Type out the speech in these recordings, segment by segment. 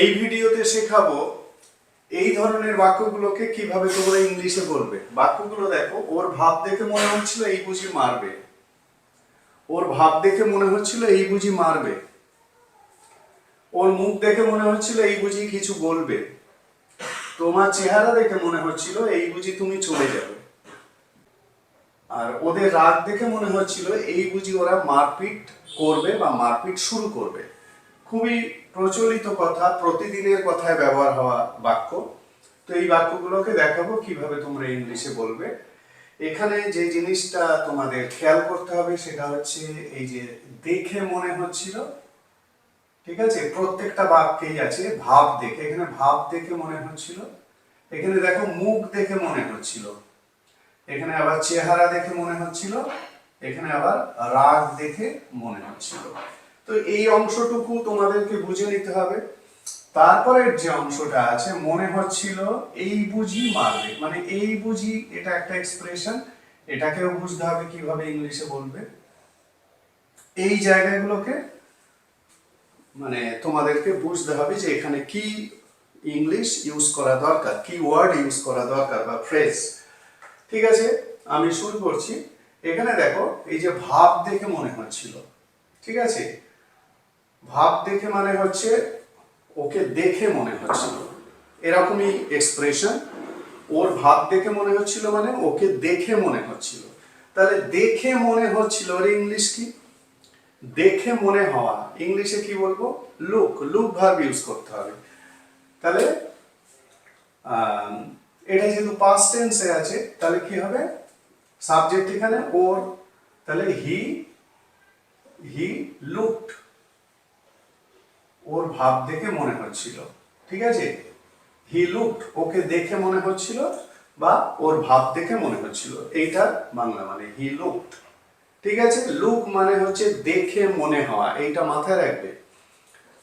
এই ভিডিওতে শেখাবো এই ধরনের বাক্যগুলোকে কীভাবে তোমরা ইংলিশে বলবে। বাক্যগুলো দেখো, ওর ভাব দেখে মনে হচ্ছিল এই বুঝি মারবে। ওর ভাব দেখে মনে হচ্ছিল এই বুঝি মারবে। ওর মুখ দেখে মনে হচ্ছিল এই বুঝি কিছু বলবে। তোমার চেহারা দেখে মনে হচ্ছিল এই বুঝি তুমি চলে যাবে। আর ওদের রাগ দেখে মনে হচ্ছিল এই বুঝি ওরা মারপিট করবে বা মারপিট শুরু করবে। খুবই প্রচলিত কথা, প্রতিদিনের কথায় ব্যবহার হওয়া বাক্য। তো এই বাক্যগুলোকে দেখাবো কীভাবে তোমরা ইংলিশে বলবে। এখানে যে জিনিসটা তোমাদের খেয়াল করতে হবে সেটা হচ্ছে এই যে দেখে মনে হচ্ছিল, ঠিক আছে? প্রত্যেকটা বাক্যেই আছে ভাব দেখে। এখানে ভাব দেখে মনে হচ্ছিল। এখানে দেখো মুখ দেখে মনে হচ্ছিল। এখানে আবার চেহারা দেখে মনে হচ্ছিল। এখানে আবার রাগ দেখে মনে হচ্ছিল। তো এই অংশটুকু তোমাদেরকে বুঝে নিতে হবে। তারপরের যে অংশটা আছে, মনে হচ্ছিল এই বুঝি মারবে। মানে এই বুঝি এটা একটা এক্সপ্রেশন এটাকেও বুঝতে হবে কীভাবে ইংলিশে বলবে। এই জায়গাগুলোকে মানে তোমাদেরকে বুঝতে হবে যে এখানে কি ইংলিশ ইউজ করা দরকার, কি ওয়ার্ড ইউজ করা দরকার বা ফ্রেজ ঠিক আছে? আমি শুরু করছি। এখানে দেখো, এই যে ভাব দেখে মনে হচ্ছিল। ঠিক আছে? ভাব দেখে মানে হচ্ছে, ওকে দেখে মনে হচ্ছিল। এরকমই এক্সপ্রেশন ওর ভাব দেখে মনে হচ্ছিল মানে ওকে দেখে মনে হচ্ছিল। তাহলে দেখে মনে হচ্ছিল ওর ইংলিশ কি? দেখে মনে হওয়া। ইংলিশে কি বলব? লুক লুক ভার্ব ইউজ করতে হবে। তাহলে এটা যেহেতু পাস্ট টেন্সে আছে, তাহলে কি হবে? সাবজেক্ট এখানে ওর। তাহলে হি হি লুকড ওর ভাব দেখে মনে হচ্ছিল, ঠিক আছে? হি লুকড ওকে দেখে মনে হচ্ছিল বা ওর ভাব দেখে মনে হচ্ছিল। এইটার বাংলা মানে হি লুকড ঠিক আছে? লুক মানে হচ্ছে দেখে মনে হওয়া, এইটা মাথায় রাখবে।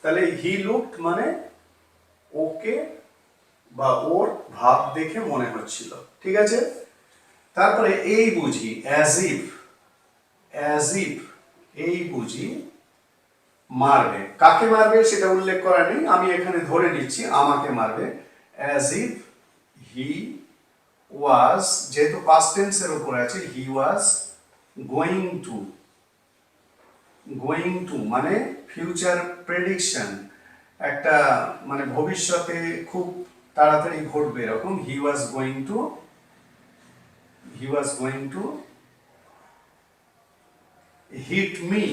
তাহলে হি লুকড মানে ওকে বা ওর ভাব দেখে মনে হচ্ছিল, ঠিক আছে? তারপরে এই বুঝি অ্যাজ ইফ অ্যাজ ইফ এই বুঝি মারবে। কাকে মারবে সেটা উল্লেখ করা নেই। আমি এখানে ধরে নিচ্ছি, আমাকে মারবে। অ্যাজ ইফ হি ওয়াজ যেহেতু পাস্ট উপর আছে he was going to going to মানে ফিউচার প্রেডিকশন একটা মানে ভবিষ্যতে খুব তাড়াতাড়ি ঘটবে এরকম। He was going to he was going to hit me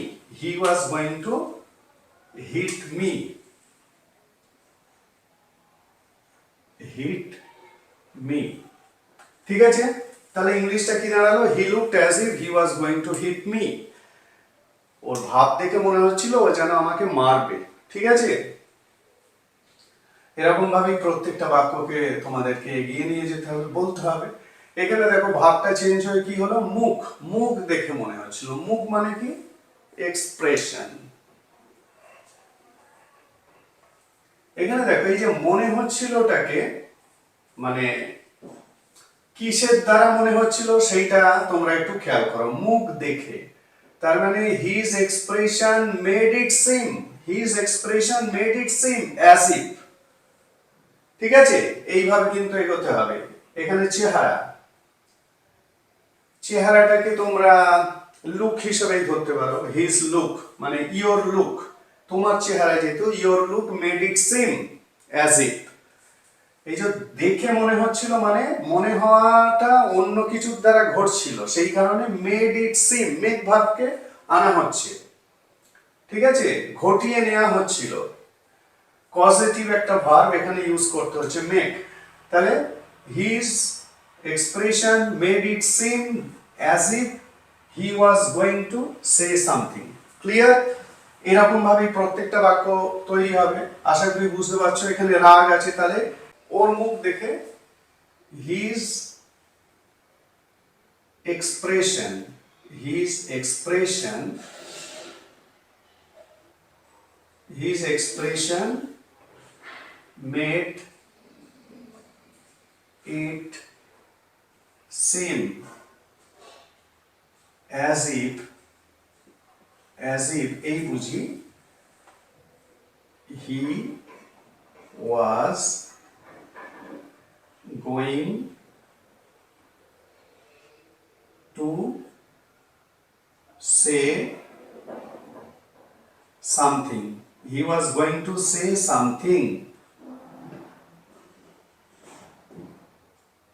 he was going to hit me hit me ঠিক আছে? তাহলে ইংলিশটা কি দাঁড়াল? He looked as if he was going to hit me ওর ভাব দেখে মনে হচ্ছিল ও যেন আমাকে মারবে। ঠিক আছে? এরকম ভাবেই প্রত্যেকটা বাক্যকে তোমাদেরকে এগিয়ে নিয়ে যেতে হবে, বলতে হবে। এখানে দেখো, ভাবটা চেঞ্জ হয়ে কি হলো? মুখ। মুখ দেখে মনে হচ্ছিল। মুখ মানে কি? এক্সপ্রেশন এখানে দেখো, এই যে মনে হচ্ছিলটাকে মানে কিসের দ্বারা মনে হচ্ছিল সেইটা তোমরা একটু খেয়াল করো, মুখ দেখে। তার মানে his expression made it seem his expression made it seem as if ঠিক আছে? এইভাবে কিন্তু এগোতে হবে। এখানে চেহারা। চেহারাটাকে তোমরা লুক হিসেবেই ধরতে পারো হিজ লুক মানে ইওর লুক তোমার চেহারা যেহেতু your look made it seem as it এই যে দেখে মনে হচ্ছিল মানে মনে হওয়াটা অন্য কিছুর দ্বারা ঘটছিল, সেই কারণে মেড ইট সিম মেক ভাবকে আনা হচ্ছে। ঠিক আছে? ঘটিয়ে নেওয়া হচ্ছিল। পজিটিভ একটা ভার্ব এখানে ইউজ করতে হচ্ছে মেক তাহলে his expression made it seem as if he was going to say something clear এরকম ভাবে প্রত্যেকটা বাক্য তৈরি হবে। আশা করি বুঝতে পারছ, এখানে রাগ আছে। তাহলে ওর মুখ দেখে his expression his expression his expression made it seem as if as if এই বুঝি he was going to say something. He was going to say something.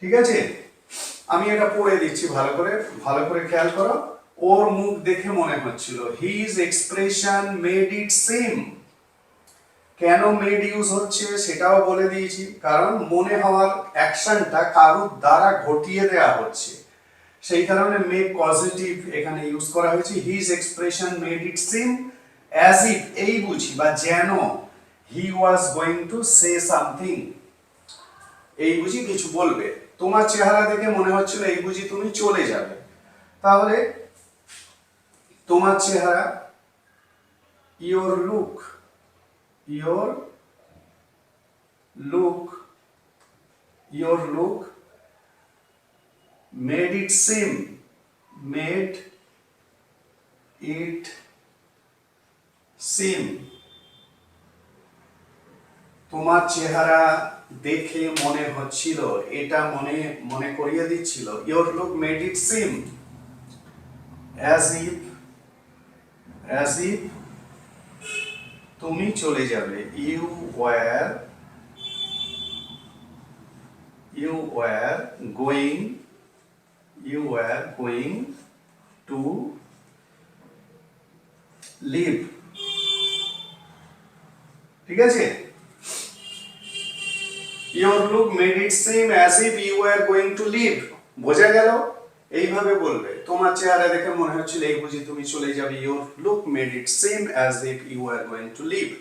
ঠিক আছে আমি এটা পড়ে দিচ্ছি ভালো করে ভালো করে খেয়াল করো ওর মুখ দেখে মনে হচ্ছিল। His expression made it same কেন মেড ইউজ হচ্ছে সেটাও বলে দিয়েছি। কারণ মনে হওয়ার অ্যাকশনটা কারুর দ্বারা ঘটিয়ে দেয়া হচ্ছে। সেই কারণে মেক পজিটিভ এখানে ইউজ করা হয়েছে। His expression made it seem as if এই বুঝি বা যেন he was going to say something এই বুঝি কিছু বলবে। তোমার চেহারা দেখে মনে হচ্ছিল এই বুঝি তুমি চলে যাবে। তাহলে তোমার চেহারা your look your look your look made it seem made it seem. তোমার চেহারা দেখে মনে হচ্ছিল, এটা মনে মনে করিয়ে দিচ্ছিল your look made it seem as if if তুমি চলে যাবে। You were you were going you were going to leave ঠিক আছে? Your look made it same as if you are going to leave বোঝা গেল? এইভাবে বলবে। তোমার চেহারা দেখে মনে হচ্ছিল, এই বুঝি তুমি চলে যাবে your look made it same as if you are going to leave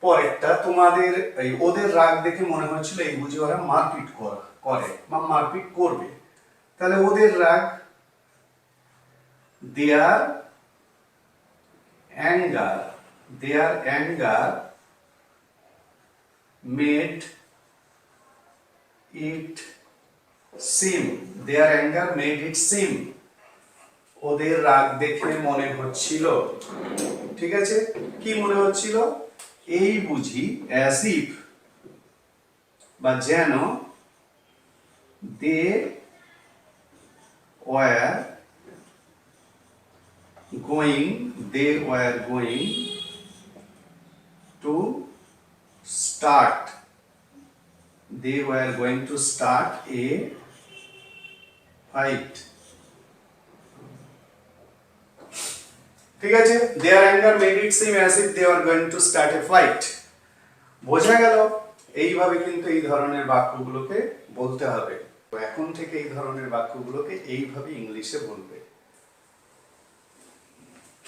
পরেরটা, তোমাদের এই ওদের রাগ দেখে মনে হচ্ছিল, এই বুঝি ওরা মারপিট কর- বা মারপিট করবে। তাহলে ওদের রাগ their anger their anger made it seem, their anger made it seem. ওদের রাগ দেখে মনে হচ্ছিল। ঠিক আছে? কি মনে হচ্ছিল? এই বুঝি অ্যাজ ইফ বা যেন they were going they were going to start they were going to start a fight ঠিক আছে their anger made it seem as if they were going to start a fight বোঝা গেল এইভাবে কিন্তু এই ধরনের বাক্যগুলোকে বলতে হবে এখন থেকে এই ধরনের বাক্যগুলোকে এইভাবে ইংলিশে বলবে